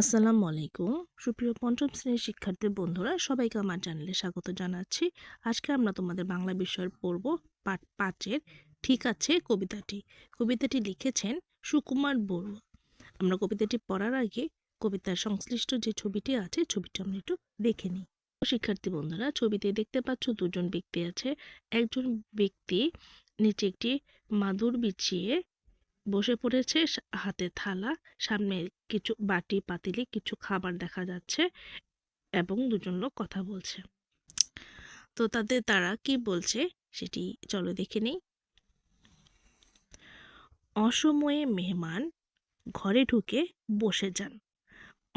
আসসালামু আলাইকুম। সুপ্রিয় পঞ্চম শ্রেণির শিক্ষার্থী বন্ধুরা, সবাইকে আমার চ্যানেলে স্বাগত জানাচ্ছি। আজকে আমরা তোমাদের বাংলা বিষয়ের পড়ব পাঠ পাঁচের ঠিক আছে কবিতাটি। কবিতাটি লিখেছেন সুকুমার বড়ুয়া। আমরা কবিতাটি পড়ার আগে কবিতার সংশ্লিষ্ট যে ছবিটি আছে, ছবিটি আমরা একটু দেখে নিই। শিক্ষার্থী বন্ধুরা, ছবিতে দেখতে পাচ্ছ দুজন ব্যক্তি আছে। একজন ব্যক্তি নিচে একটি মাদুর বিছিয়ে বসে পড়েছে হাতে থালা, সামনে কিছু বাটি পাতিলে কিছু খাবার দেখা যাচ্ছে এবং দুজন লোক কথা বলছে। তো তাদের তারা কি বলছে সেটি চলো দেখে নেই। অসময়ে মেহমান ঘরে ঢুকে বসে যান।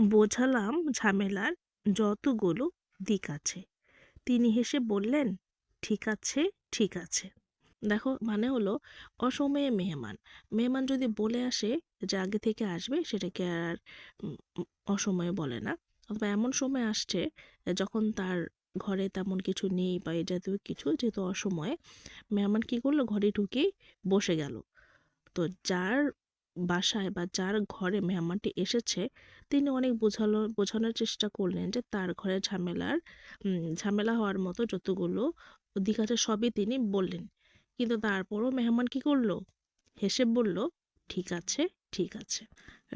বোঝালাম ঝামেলার যতগুলো দিক আছে। তিনি হেসে বললেন, ঠিক আছে ঠিক আছে। দেখো মানে হলো অসময়ে মেহমান। মেহমান যদি বলে আসে যে আগে থেকে আসবে সেটাকে আর অসময়ে বলে না। অথবা এমন সময় আসছে যখন তার ঘরে তেমন কিছু নেই বা এই জাতীয় কিছু, যেহেতু অসময়ে, মেহমান কী করল? ঘরে ঢুকেই বসে গেল। তো যার বাসায় বা যার ঘরে মেহমানটি এসেছে, তিনি অনেক বোঝালো, বোঝানোর চেষ্টা করলেন যে তার ঘরে ঝামেলার ঝামেলা হওয়ার মতো যতগুলো দিক আছে সবই তিনি বললেন। কিন্তু তারপরও মেহমান কি করল? হেসে বলল, ঠিক আছে ঠিক আছে।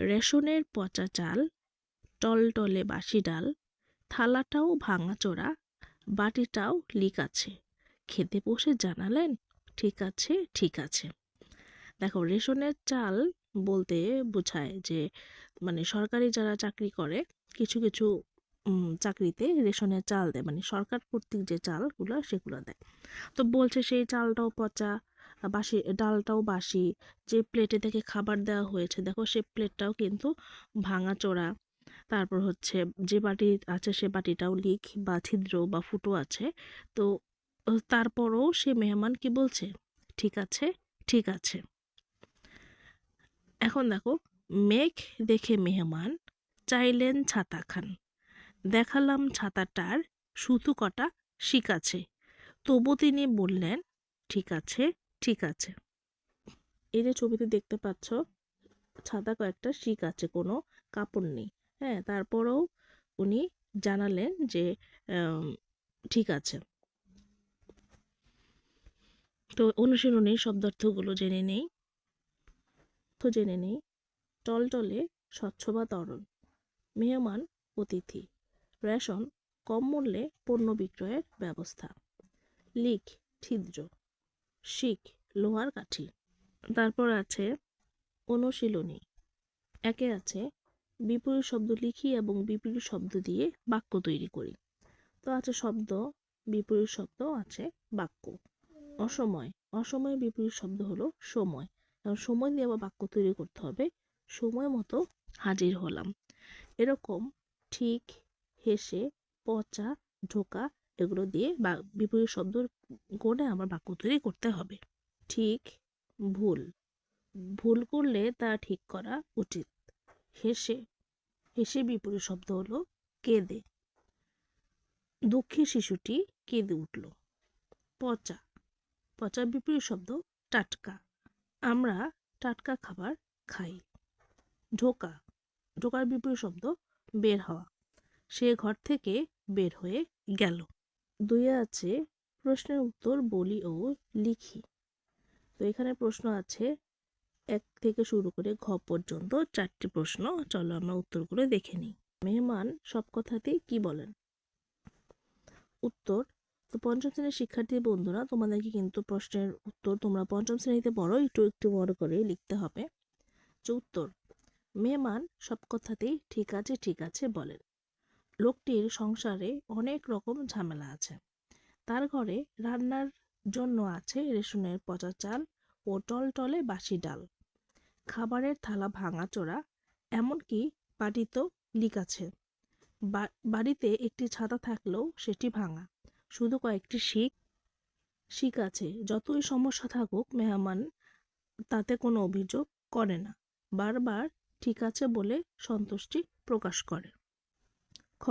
রেশনের পচা চাল, টলটলে বাসি ডাল, থালাটাও ভাঙাচোরা বাটিটাও লিক আছে। খেতে বসে জানালেন, ঠিক আছে ঠিক আছে। দেখো, রেশনের চাল বলতে বোঝায় যে মানে সরকারি যারা চাকরি করে, কিছু কিছু চাকরিতে রেশনের চাল দেয় মানে সরকার কর্তৃক যে চালগুলো সেগুলো দেয়। তো বলছে সেই চালটাও পচা, বাসি, ডালটাও বাসি, যে প্লেটে থেকে খাবার দেওয়া হয়েছে, দেখো সে প্লেটটাও কিন্তু ভাঙাচোরা তারপর হচ্ছে যে বাটি আছে সে বাটিটাও লিক বা ছিদ্র বা ফুটো আছে। তো তারপরও সে মেহমান কি বলছে? ঠিক আছে ঠিক আছে। এখন দেখো, মেঘ দেখে মেহমান চাইলেন ছাতা খান। দেখালাম ছাতাটার সুতো কটা শিক আছে। তবু তিনি বললেন, ঠিক আছে ঠিক আছে। এই যে ছবিতে দেখতে পাচ্ছ, ছাতা কয়েকটা শিক আছে, কোনো কাপড় নেই। হ্যাঁ তারপরেও উনি জানালেন যে ঠিক আছে। তো অনুশীলনের শব্দার্থগুলো জেনে নেই। তো জেনে নেই। টলটলে স্বচ্ছ বা তরল, মেহমান অতিথি। রেশন কম মূল্যে পণ্য বিক্রয়ের ব্যবস্থা। লিক, ছিদ্র। শিক, লোহার কাঠি। তারপর আছে অনুশীলনী। একে আছে বিপরীত শব্দ লিখি এবং বিপরীত শব্দ দিয়ে বাক্য তৈরি করি। তো আছে শব্দ, বিপরীত শব্দ আছে বাক্য। অসময়। অসময়ের বিপরীত শব্দ হলো সময়। এখন সময় দিয়ে আবার বাক্য তৈরি করতে হবে। সময় মতো হাজির হলাম। এরকম ঠিক হেসে, পচা, ঢোকা এগুলো দিয়ে বা বিপরীত শব্দ করে আমার বাক্য তৈরি করতে হবে। ঠিক ভুল। ভুল করলে তা ঠিক করা উচিত। হেসে। হেসে বিপরীত শব্দ হলো কেঁদে। দুঃখী শিশুটি কেঁদে উঠল। পচা। পচা বিপরীত শব্দ টাটকা। আমরা টাটকা খাবার খাই। ঢোকা। ঢোকার বিপরীত শব্দ বের হওয়া। সে ঘর থেকে বের হয়ে গেল। দুইয়ে আছে প্রশ্নের উত্তর বলি ও লিখি। তো এখানে প্রশ্ন আছে, এক থেকে শুরু করে ঘ পর্যন্ত চারটি প্রশ্ন। চলো আমরা উত্তরগুলো দেখে নিই। মেহমান সব কথাতেই কি বলেন? উত্তর, তো পঞ্চম শ্রেণির শিক্ষার্থী বন্ধুরা, তোমাদেরকে কিন্তু প্রশ্নের উত্তর তোমরা পঞ্চম শ্রেণীতে পড়ো, একটু একটু বড় করে লিখতে হবে। যে উত্তর, মেহমান সব কথাতেই ঠিক আছে ঠিক আছে বলেন। লোকটির সংসারে অনেক রকম ঝামেলা আছে। তার ঘরে রান্নার জন্য আছে রেশনের পচা চাল ও টলটলে বাসি ডাল। খাবারের থালা ভাঙাচোরা এমনকি বাড়িতেও লিক আছে। বাড়িতে একটি ছাতা থাকলেও সেটি ভাঙা। শুধু কয়েকটি শিক শিক আছে। যতই সমস্যা থাকুক, মেহমান তাতে কোনো অভিযোগ করে না। বারবার ঠিক আছে বলে সন্তুষ্টি প্রকাশ করে। খ,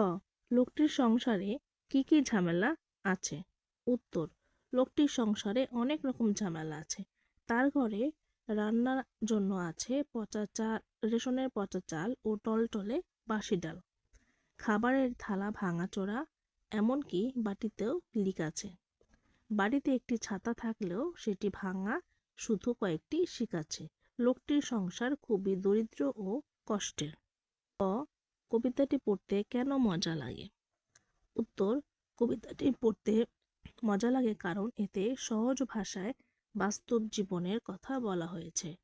লোকটির সংসারে কি কি ঝামেলা আছে? উত্তর, লোকটির সংসারে অনেক রকম ঝামেলা আছে। তার ঘরে রান্নার জন্য আছে পচা চাল রেশনের পচা চাল ও টলটলে বাসি ডাল। খাবারের থালা ভাঙাচোরা, এমনকি বাটিতেও লিক আছে। বাড়িতে একটি ছাতা থাকলেও সেটি ভাঙা শুধু কয়েকটি শিক আছে। লোকটির সংসার খুবই দরিদ্র ও কষ্টের। অ কবিতাটি পড়তে কেন মজা লাগে? উত্তর, কবিতাটি পড়তে মজা লাগে কারণ এতে সহজ ভাষায় বাস্তব জীবনের কথা বলা হয়েছে।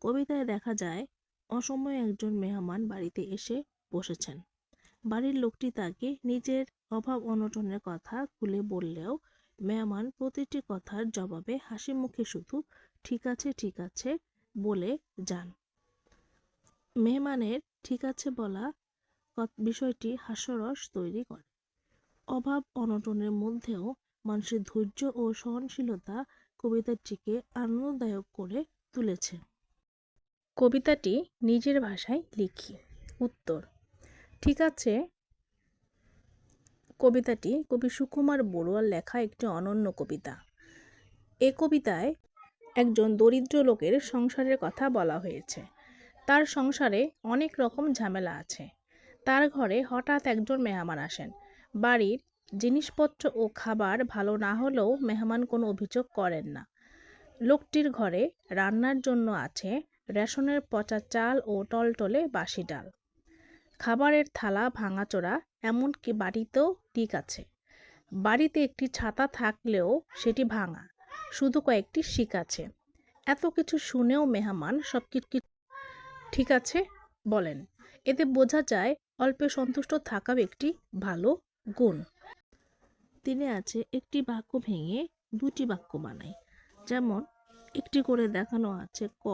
কবিতায় দেখা যায়, অসময়ে একজন মেহমান বাড়িতে এসে বসেছেন। বাড়ির লোকটি তাকে নিজের অভাব অনটনের কথা খুলে বললেও মেহমান প্রতিটি কথার জবাবে হাসি মুখে শুধু ঠিক আছে ঠিক আছে বলে যান। মেহমানের ঠিক আছে বলা বিষয়টি হাস্যরস তৈরি করে। অভাব অনটনের মধ্যেও মানুষের ধৈর্য ও সহনশীলতা কবিতাটিকে আনন্দদায়ক করে তুলেছে। কবিতাটি নিজের ভাষায় লিখি। উত্তর, ঠিক আছে। কবিতাটি কবি সুকুমার বড়ুয়ার লেখা একটি অনন্য কবিতা। এ কবিতায় একজন দরিদ্র লোকের সংসারের কথা বলা হয়েছে। তার সংসারে অনেক রকম ঝামেলা আছে। তার ঘরে হঠাৎ একজন মেহমান আসেন। বাড়ির জিনিসপত্র ও খাবার ভালো না হলেও মেহমান কোনো অভিযোগ করেন না। লোকটির ঘরে রান্নার জন্য আছে রেশনের পচা চাল ও টলটলে বাসি ডাল। খাবারের থালা ভাঙাচোরা এমনকি বাড়িতেও ঠিক আছে। বাড়িতে একটি ছাতা থাকলেও সেটি ভাঙা, শুধু কয়েকটি শিক আছে। এত কিছু শুনেও মেহমান সব ঠিক আছে বলেন। এতে বোঝা যায় অল্পে সন্তুষ্ট থাকাও একটি ভালো গুণ। তিনি আছে একটি বাক্য ভেঙে দুটি বাক্য বানাই। যেমন, একটি করে দেখানো আছে ক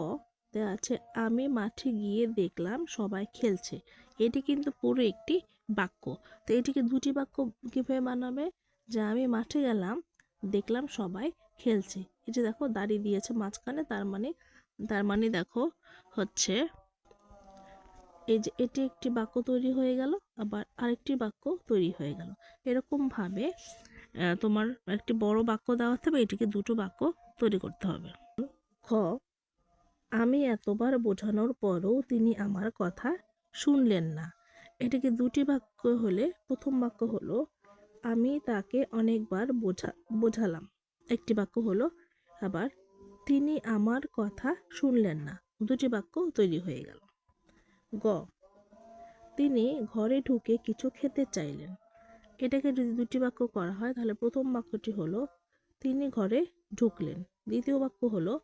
দেওয়া আছে, আমি মাঠে গিয়ে দেখলাম সবাই খেলছে। এটি কিন্তু পুরো একটি বাক্য। তো এটিকে দুটি বাক্য কীভাবে বানাবে? যে, আমি মাঠে গেলাম, দেখলাম সবাই খেলছে। এই যে দেখো, দাড়ি দিয়েছে মাঝখানে, তার মানে তার মানে দেখো হচ্ছে এই যে এটি একটি বাক্য তৈরি হয়ে গেল, আবার আরেকটি বাক্য তৈরি হয়ে গেল। এরকমভাবে তোমার একটি বড় বাক্য দেওয়া হবে, এটিকে দুটো বাক্য তৈরি করতে হবে। খ, আমি এতবার বোঝানোর পরও তিনি আমার কথা শুনলেন না। এটিকে দুটি বাক্য হলে, প্রথম বাক্য হলো, আমি তাকে অনেকবার বোঝা, বোঝালাম। একটি বাক্য হলো, আবার তিনি আমার কথা শুনলেন না। দুটি বাক্য তৈরি হয়ে গেল। গ। তিনি ঘরে ঢুকে কিছু খেতে চাইলেন। এটাকে যদি দুটি বাক্য করা হয়, তাহলে প্রথম বাক্যটি হলো, তিনি ঘরে ঢুকলেন। দ্বিতীয় বাক্য হলো,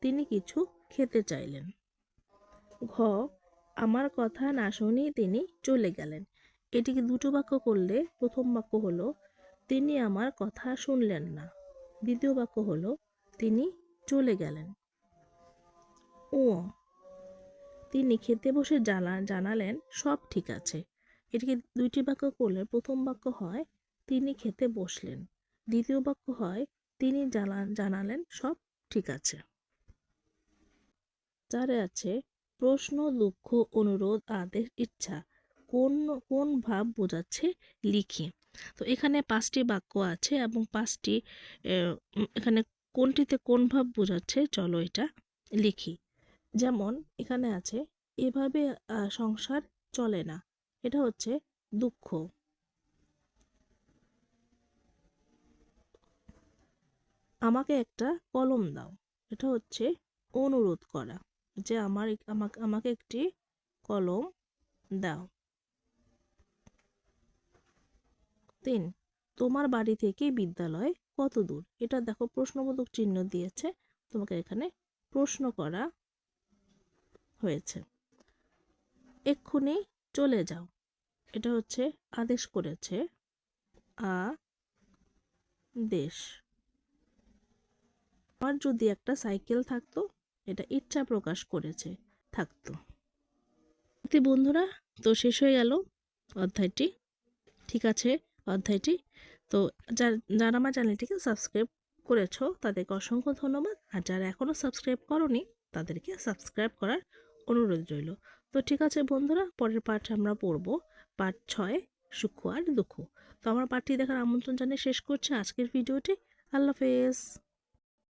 তিনি কিছু খেতে চাইলেন। ঘ, আমার কথা না শুনেই তিনি চলে গেলেন। এটিকে দুটো বাক্য করলে প্রথম বাক্য হলো, তিনি আমার কথা শুনলেন না। দ্বিতীয় বাক্য হলো, তিনি চলে গেলেন। ও তিনি খেতে বসে জানা, জানালেন, সব ঠিক আছে। এটিকে দুইটি বাক্য করলে প্রথম বাক্য হয়, তিনি খেতে বসলেন। দ্বিতীয় বাক্য হয়, তিনি জানা, জানালেন, সব ঠিক আছে। চারে আছে, প্রশ্ন, দুঃখ, অনুরোধ, আদেশ, ইচ্ছা, কোন কোন ভাব বোঝাচ্ছে লিখি। তো এখানে পাঁচটি বাক্য আছে এবং পাঁচটি এখানে কোনটিতে কোন ভাব বোঝাচ্ছে, চলো এটা লিখি। যেমন এখানে আছে, এভাবে সংসার চলে না। এটা হচ্ছে দুঃখ। আমাকে একটা কলম দাও। এটা হচ্ছে অনুরোধ করা যে আমার আমাকে আমাকে একটি কলম দাও। তিন, তোমার বাড়ি থেকে বিদ্যালয় কত দূর? এটা দেখো প্রশ্নবোধক চিহ্ন দিয়েছে। তোমাকে এখানে প্রশ্ন করা হয়েছে। এক্ষুনি চলে যাও। এটা হচ্ছে আদেশ করেছে আ দেশ আমার যদি একটা সাইকেল থাকতো, এটা ইচ্ছা প্রকাশ করেছে, থাকতো। বন্ধুরা, তো শেষ হয়ে গেল অধ্যায়টি। ঠিক আছে অধ্যায়টি। তো যারা আমার চ্যানেলটিকে সাবস্ক্রাইব করেছ, তাদেরকে অসংখ্য ধন্যবাদ। আর যারা এখনও সাবস্ক্রাইব করনি, তাদেরকে সাবস্ক্রাইব করার অনুরোধ রইল। তো ঠিক আছে বন্ধুরা, পরের পাঠ আমরা পড়ব। পাঠ ছয়, সুখ আর দুঃখ। তো আমার পাঠটি দেখার আমন্ত্রণ জানিয়ে শেষ করছি আজকের ভিডিওটি আল্লাহ হাফেজ।